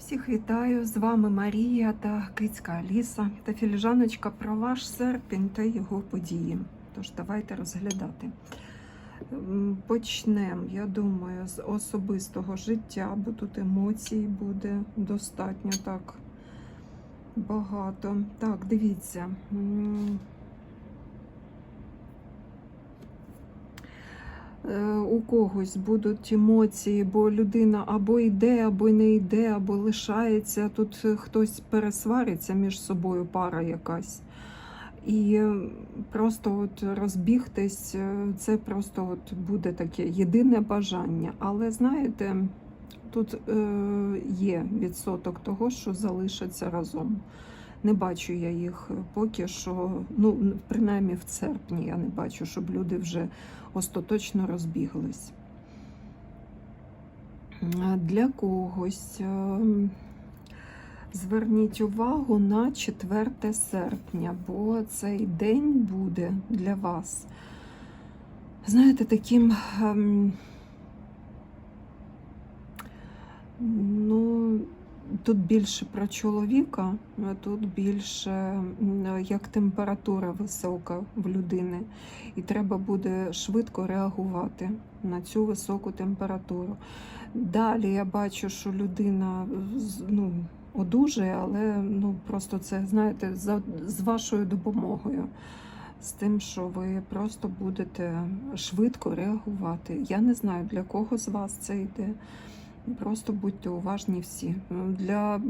Всіх вітаю! З вами Марія та Кицька Аліса та філіжаночка про ваш серпень та його події. Тож давайте розглядати. Почнемо, я думаю, з особистого життя, бо тут емоцій буде достатньо так багато. Так, дивіться. М, Е, у когось будуть емоції, бо людина або йде, або не йде, або лишається. Тут е, хтось пересвариться між собою, пара якась. І е, просто от розбігтись, е, це просто от буде таке єдине бажання. Але знаєте, тут е, є відсоток того, що залишаться разом. Не бачу я їх поки що, ну принаймні в серпні я не бачу, щоб люди вже остаточно розбіглись. Для когось ем, зверніть увагу на 4 серпня, бо цей день буде для вас. Знаєте, таким. Тут більше про чоловіка, а тут більше як температура висока в людини, і треба буде швидко реагувати на цю високу температуру. Далі я бачу, що людина ну, одужає, але ну, просто це, знаєте, за, з вашою допомогою. З тим, що ви просто будете швидко реагувати. Я не знаю, для кого з вас це йде. Просто будьте уважні всі. Для...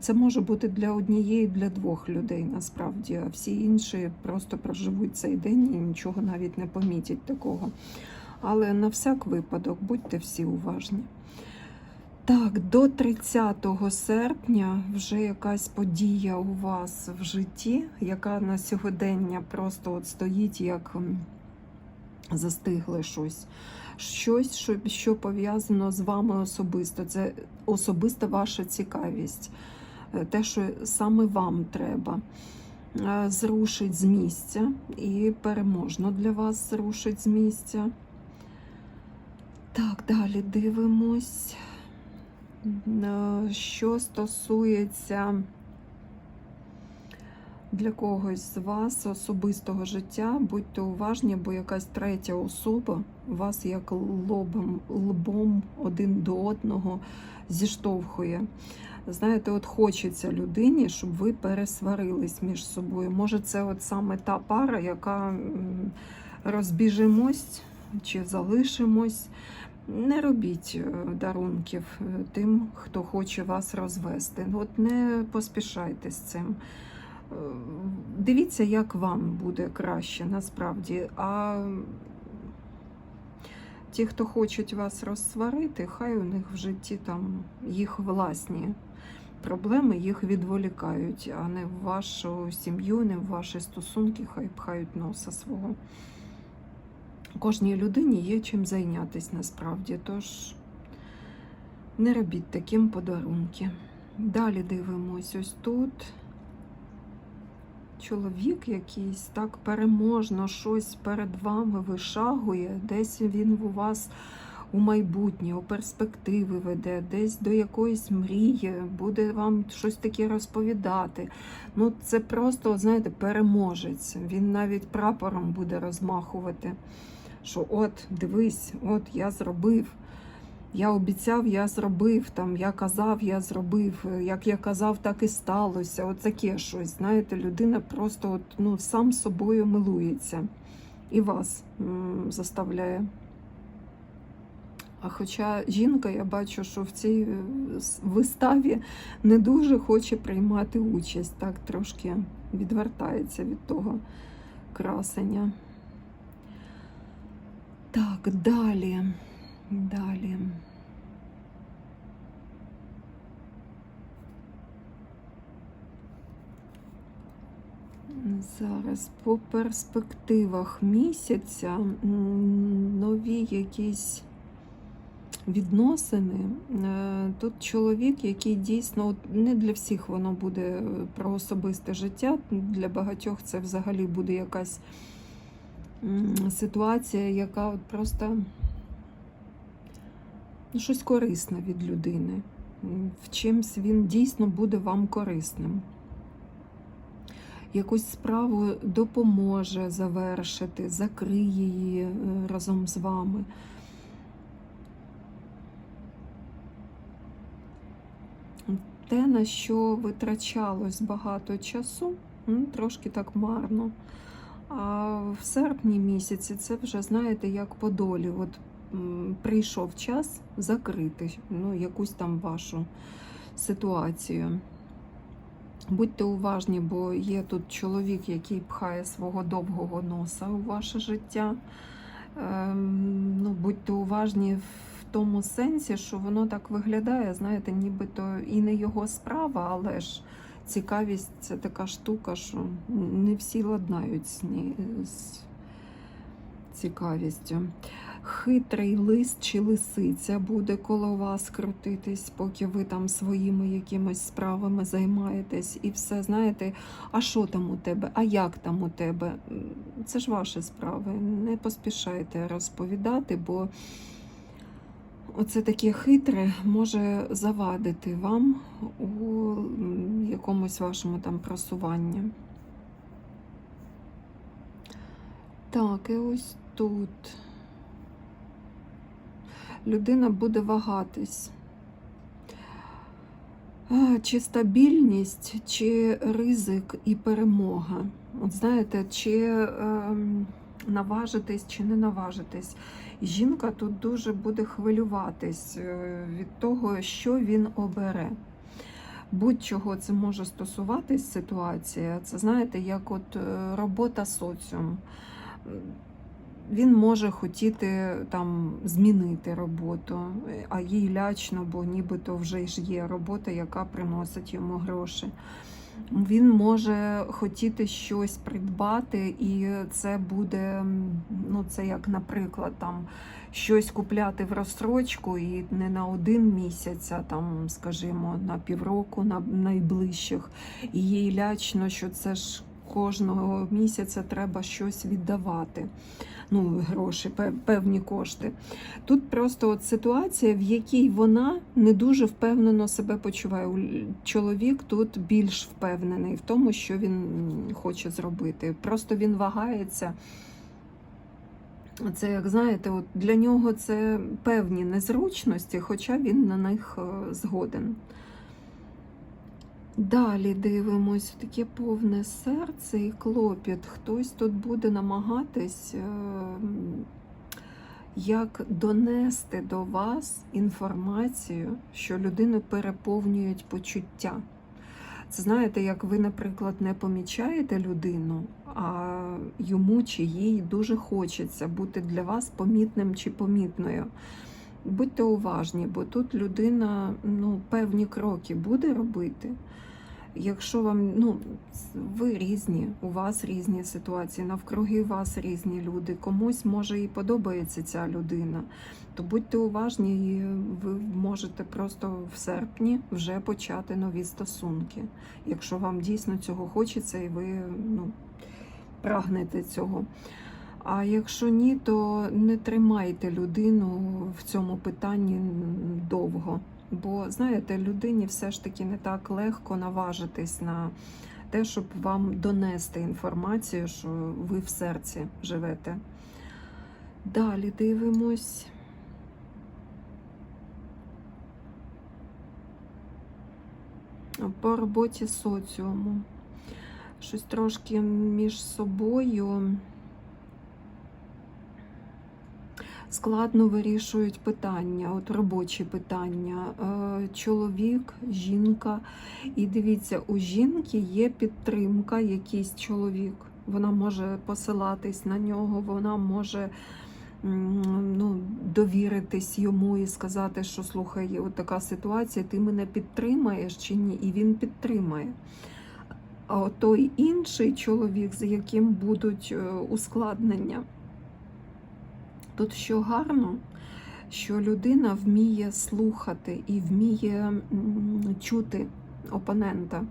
Це може бути для однієї, для двох людей насправді, а всі інші просто проживуть цей день і нічого навіть не помітять такого. Але на всяк випадок будьте всі уважні. Так, до 30 серпня вже якась подія у вас в житті, яка на сьогодення просто от стоїть як застигле щось. Щось, що, що пов'язано з вами особисто. Це особиста ваша цікавість, Е, те, що саме вам треба. Е, Зрушить з місця і переможно для вас зрушить з місця. Так, далі дивимось. Е, Що стосується для когось з вас особистого життя, будьте уважні, бо якась третя особа вас як лобом, лбом один до одного зіштовхує. Знаєте, от хочеться людині, щоб ви пересварились між собою. Може, це от саме та пара, яка розбіжимось чи залишимось. Не робіть е, дарунків е, тим, хто хоче вас розвести. От не поспішайте з цим. Дивіться, як вам буде краще насправді. А ті, хто хочуть вас розсварити, хай у них в житті там їх власні проблеми їх відволікають, а не в вашу сім'ю, не в ваші стосунки, хай пхають носа свого. Кожній людині є чим зайнятися насправді, тож не робіть таким подарунки. Далі дивимось ось тут. Чоловік якийсь так переможно щось перед вами вишагує, десь він у вас у майбутнє, у перспективи веде, десь до якоїсь мрії, буде вам щось таке розповідати. Ну, це просто, знаєте, переможець. Він навіть прапором буде розмахувати. Що от, дивись, от я зробив. Я обіцяв, я зробив, там, я казав, я зробив, як я казав, так і сталося. От таке щось. Знаєте, людина просто от, ну, сам собою милується і вас заставляє. А хоча жінка, я бачу, що в цій е, виставі не дуже хоче приймати участь, так трошки відвертається від того красення. Так, далі. Далі. Зараз по перспективах місяця нові якісь відносини. Е, Тут чоловік, який дійсно не для всіх воно буде е, про особисте життя. Для багатьох це взагалі буде якась ситуація, яка от просто ну, щось корисне від людини. в чимсь він дійсно буде вам корисним. Якусь справу допоможе завершити, закриє її е, разом з вами. Те, на що витрачалось багато часу, трошки так марно. А в серпні місяці це вже, знаєте, як по долі. От прийшов час закрити ну, якусь там вашу ситуацію. Будьте уважні, бо є тут чоловік, який пхає свого довгого носа у ваше життя. Ем, ну, будьте уважні в тому сенсі, що воно так виглядає, знаєте, нібито і не його справа, але ж цікавість це така штука, що не всі ладнають з цікавістю. Хитрий лист чи лисиця буде коло вас крутитись, поки ви там своїми якимись справами займаєтесь, і все знаєте, а що там у тебе, а як там у тебе? Це ж ваші справи. Не поспішайте розповідати, бо оце таке хитре може завадити вам у якомусь вашому там просуванні. Так, і ось тут людина буде вагатись. Чи стабільність, чи ризик і перемога. От знаєте, чи ем, наважитись, чи не наважитись. Жінка тут дуже буде хвилюватись е, від того, що він обере. Будь-чого це може стосуватись ситуація. Це знаєте, як от е, робота соціум. Він може хотіти там змінити роботу, а їй лячно, бо нібито вже ж є робота, яка приносить йому гроші. Він може хотіти щось придбати, і це буде, ну це як, наприклад, там щось купляти в розстрочку і не на один місяць, а там, скажімо, на півроку, на найближчих. І їй лячно, що це ж кожного місяця треба щось віддавати. Ну, гроші, певні кошти. Тут просто от ситуація, в якій вона не дуже впевнено себе почуває. Чоловік тут більш впевнений в тому, що він хоче зробити. Просто він вагається. Це, як знаєте, от для нього це певні незручності, хоча він на них е, згоден. Далі дивимось таке повне серце і клопіт. Хтось тут буде намагатись е, як донести до вас інформацію, що людину переповнюють почуття. Це знаєте, як ви, наприклад, не помічаєте людину, а йому чи їй дуже хочеться бути для вас помітним чи помітною. Будьте уважні, бо тут людина ну, певні кроки буде робити. Якщо вам, ну, ви різні, у вас різні ситуації, навкруги вас різні люди, комусь може і подобається ця людина, то будьте уважні, і ви можете просто в серпні вже почати нові стосунки. Якщо вам дійсно цього хочеться і ви ну, прагнете цього. А якщо ні, то не тримайте людину в цьому питанні довго. Бо, знаєте, людині все ж таки не так легко наважитись на те, щоб вам донести інформацію, що ви в серці живете. Далі дивимось. По роботі соціуму. Щось трошки між собою. Складно вирішують питання, от робочі питання. Е, Чоловік, жінка. І дивіться, у жінки є підтримка, якийсь чоловік. Вона може посилатись на нього, вона може ну, довіритись йому і сказати, що слухай, от така ситуація, ти мене підтримаєш чи ні? І він підтримає. А той інший чоловік, з яким будуть е, ускладнення. Тут що гарно, що людина вміє слухати і вміє чути опонента.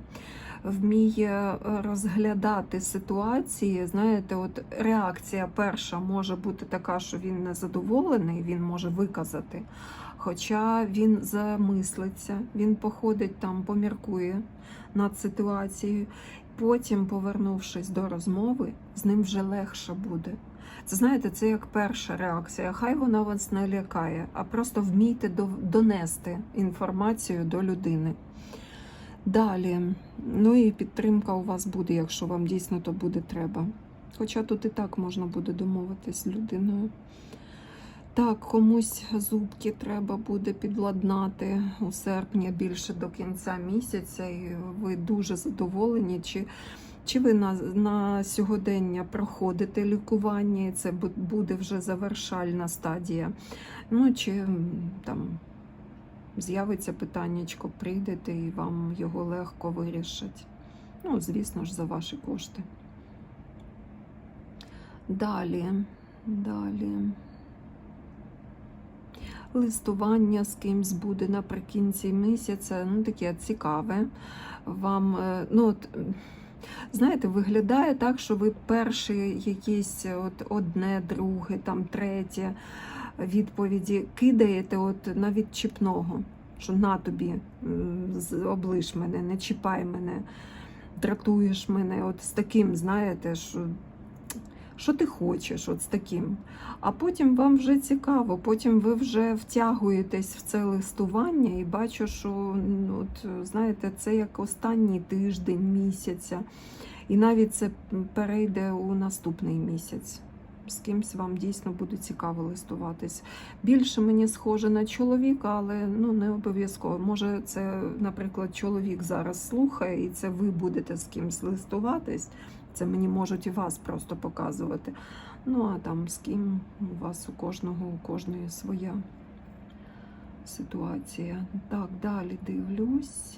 вміє е, розглядати ситуації. Знаєте, от реакція перша може бути така, що він незадоволений, він може виказати. Хоча він замислиться, він походить там, поміркує над ситуацією. Потім, повернувшись до розмови, з ним вже легше буде. Це знаєте, це як перша реакція. Хай вона вас не лякає, а просто вмійте до- донести інформацію до людини. Далі, ну і підтримка у вас буде, якщо вам дійсно то буде треба. Хоча тут і так можна буде домовитись з людиною. Так, комусь зубки треба буде підладнати у серпні більше до кінця місяця, і ви дуже задоволені. Чи, чи ви на, на сьогодення проходите лікування, і це буде вже завершальна стадія? Ну, чи там з'явиться питаннячко, прийдете і вам його легко вирішать. Ну, звісно ж, за ваші кошти. Далі, далі. Листування з кимсь буде наприкінці місяця, ну таке цікаве. Вам, е, ну от, знаєте, виглядає так, що ви перші якісь от одне, друге, там третє відповіді кидаєте от на відчіпного, що на тобі, облиш мене, не чіпай мене, дратуєш мене. От з таким, знаєте, що, що ти хочеш, от з таким. А потім вам вже цікаво, потім ви вже втягуєтесь в це листування і бачу, що от, знаєте, це як останній тиждень місяця. І навіть це перейде у наступний місяць. З кимсь вам дійсно буде цікаво листуватись. Більше мені схоже на чоловіка, але ну не обов'язково. Може, це, наприклад, чоловік зараз слухає, і це ви будете з кимсь листуватись. Це мені можуть і вас просто показувати. Ну, а там з ким у вас у кожного, у кожної своя ситуація. Так, далі дивлюсь.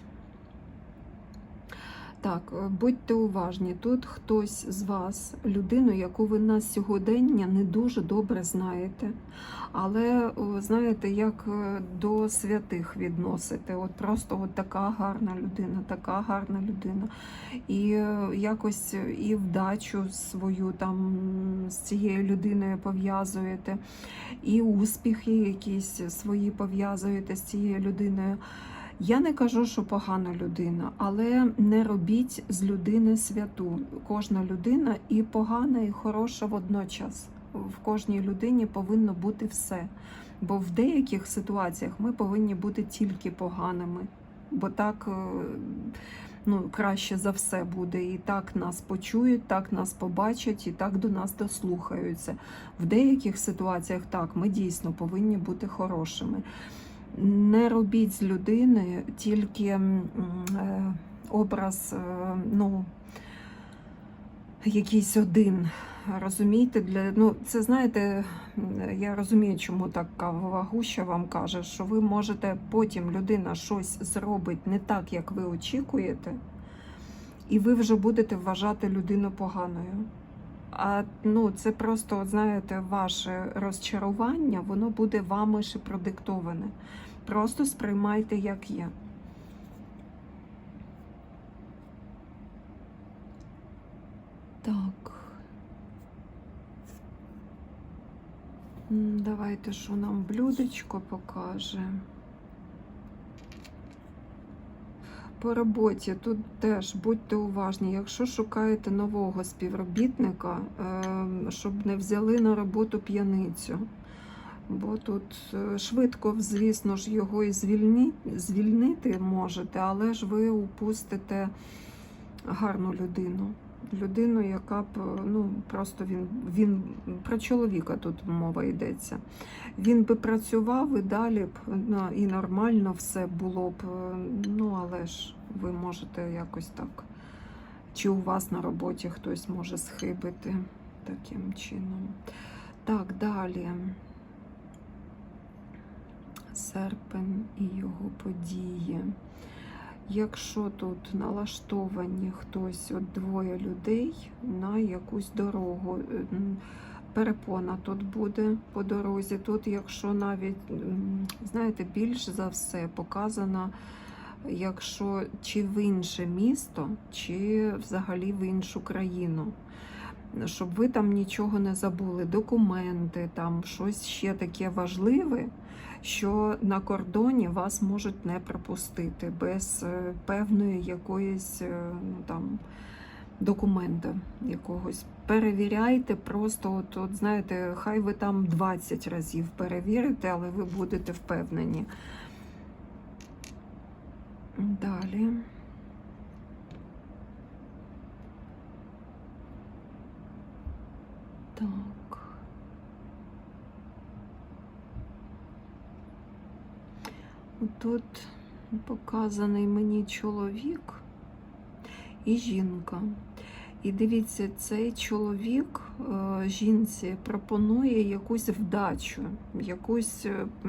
Так, е, будьте уважні, тут хтось з вас, людину, яку ви на сьогодення не дуже добре знаєте, але знаєте, як е, до святих відносите. От просто от така гарна людина, така гарна людина. І е, якось і вдачу свою там з цією людиною пов'язуєте, і успіхи якісь свої пов'язуєте з цією людиною. Я не кажу, що погана людина, але не робіть з людини святу. Кожна людина і погана, і хороша водночас. В кожній людині повинно бути все. Бо в деяких ситуаціях ми повинні бути тільки поганими, бо так е, ну, краще за все буде. І так нас почують, так нас побачать, і так до нас дослухаються. В деяких ситуаціях так, ми дійсно повинні бути хорошими. Не робіть з людини тільки е, образ, е, ну, якийсь один. Розумієте, для ну це знаєте, я розумію, чому так кавова гуща вам каже, що ви можете потім людина щось зробить не так, як ви очікуєте, і ви вже будете вважати людину поганою. А ну, це просто, от знаєте, ваше розчарування, воно буде вами ще продиктоване. Просто сприймайте, як є. Так. Давайте, що нам блюдечко покаже. По роботі тут теж будьте уважні, якщо шукаєте нового співробітника, е, щоб не взяли на роботу п'яницю. Бо тут е, швидко, звісно ж, його і звільни, звільнити можете, але ж ви упустите гарну людину. Людину, яка б ну просто він він про чоловіка тут мова йдеться. Він би працював і далі б ну, і нормально все було б. е, Ну але ж ви можете якось так. Чи у вас на роботі хтось може схибити таким чином? Так, далі. Серпень і його події. Якщо тут налаштовані хтось от двоє людей на якусь дорогу, е, перепона тут буде по дорозі. Тут, якщо навіть, знаєте, більш за все показана якщо чи в інше місто, чи взагалі в іншу країну. Щоб ви там нічого не забули, документи, там щось ще таке важливе, що на кордоні вас можуть не пропустити без е, певної якоїсь е, ну, там, документа якогось. Перевіряйте просто, от, от знаєте, хай ви там 20 разів перевірите, але ви будете впевнені. Далі. Так. Тут показаний мені чоловік і жінка. І дивіться, цей чоловік е, жінці пропонує якусь вдачу, якусь е, е,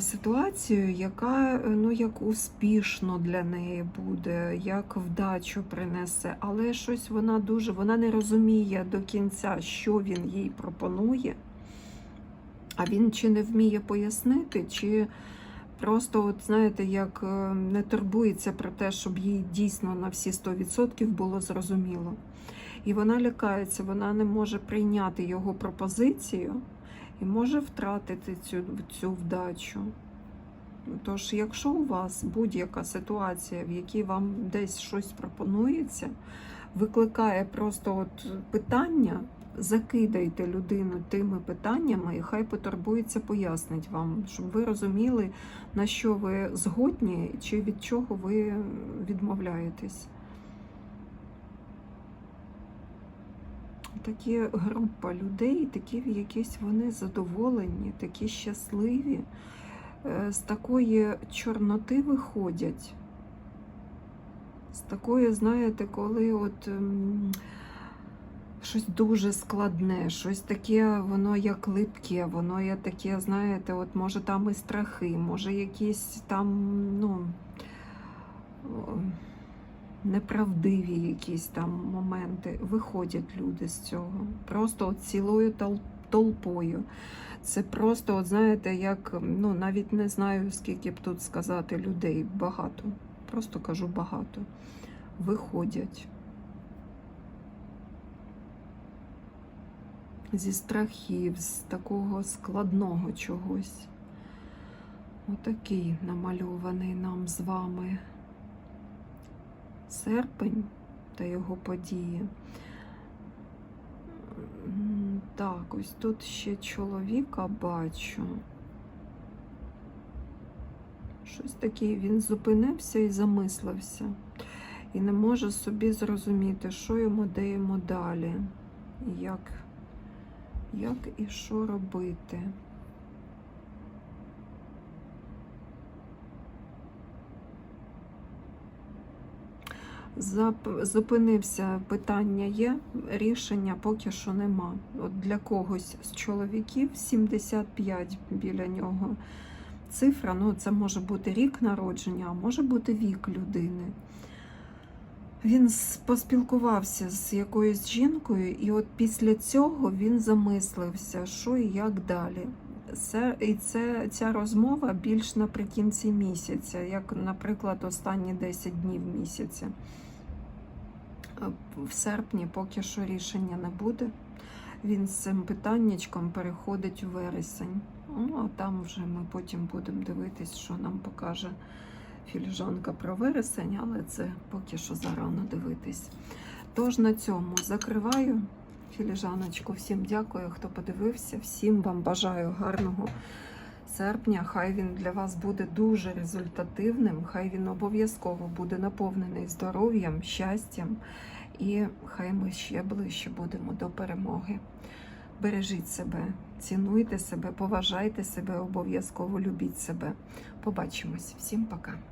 ситуацію, яка е, ну, як успішно для неї буде, як вдачу принесе. Але щось вона дуже вона не розуміє до кінця, що він їй пропонує. А він чи не вміє пояснити, чи просто, от знаєте, як е, не турбується про те, щоб їй дійсно на всі 100% було зрозуміло. І вона лякається, вона не може прийняти його пропозицію і може втратити цю, цю вдачу. Тож, якщо у вас будь-яка ситуація, в якій вам десь щось пропонується, викликає просто от питання, закидайте людину тими питаннями, і хай потурбується, пояснить вам, щоб ви розуміли, на що ви згодні чи від чого ви відмовляєтесь. Такі група людей, такі якісь вони задоволені, такі щасливі, е, з такої чорноти виходять. З такої, знаєте, коли от ем, щось дуже складне, щось таке, воно як липке, воно є таке, знаєте, от може там і страхи, може якісь там, ну, неправдиві якісь там моменти. Виходять люди з цього. Просто от цілою толпою. Це просто, от знаєте, як, ну, навіть не знаю, скільки б тут сказати людей. Багато. Просто кажу багато. Виходять. Зі страхів, з такого складного чогось. Отакий намальований нам з вами серпень та його події. Так, ось тут ще чоловіка бачу. Щось таке, він зупинився і замислився. І не може собі зрозуміти, що йому даємо далі. Як, як і що робити. Зупинився, питання є, рішення поки що нема. От для когось з чоловіків 75 біля нього цифра, ну це може бути рік народження, а може бути вік людини. Він поспілкувався з якоюсь жінкою, і от після цього він замислився, що і як далі. Це, і це, ця розмова більш наприкінці місяця, як, наприклад, останні 10 днів місяця. В серпні поки що рішення не буде. Він з цим питаннячком переходить у вересень. Ну, а там вже ми потім будемо дивитись, що нам покаже філіжанка про вересень, але це поки що зарано дивитись. Тож на цьому закриваю філіжаночку. Всім дякую, хто подивився. Всім вам бажаю гарного серпня. Хай він для вас буде дуже результативним. Хай він обов'язково буде наповнений здоров'ям, щастям. І хай ми ще ближче будемо до перемоги. Бережіть себе, цінуйте себе, поважайте себе, обов'язково любіть себе. Побачимось. Всім пока.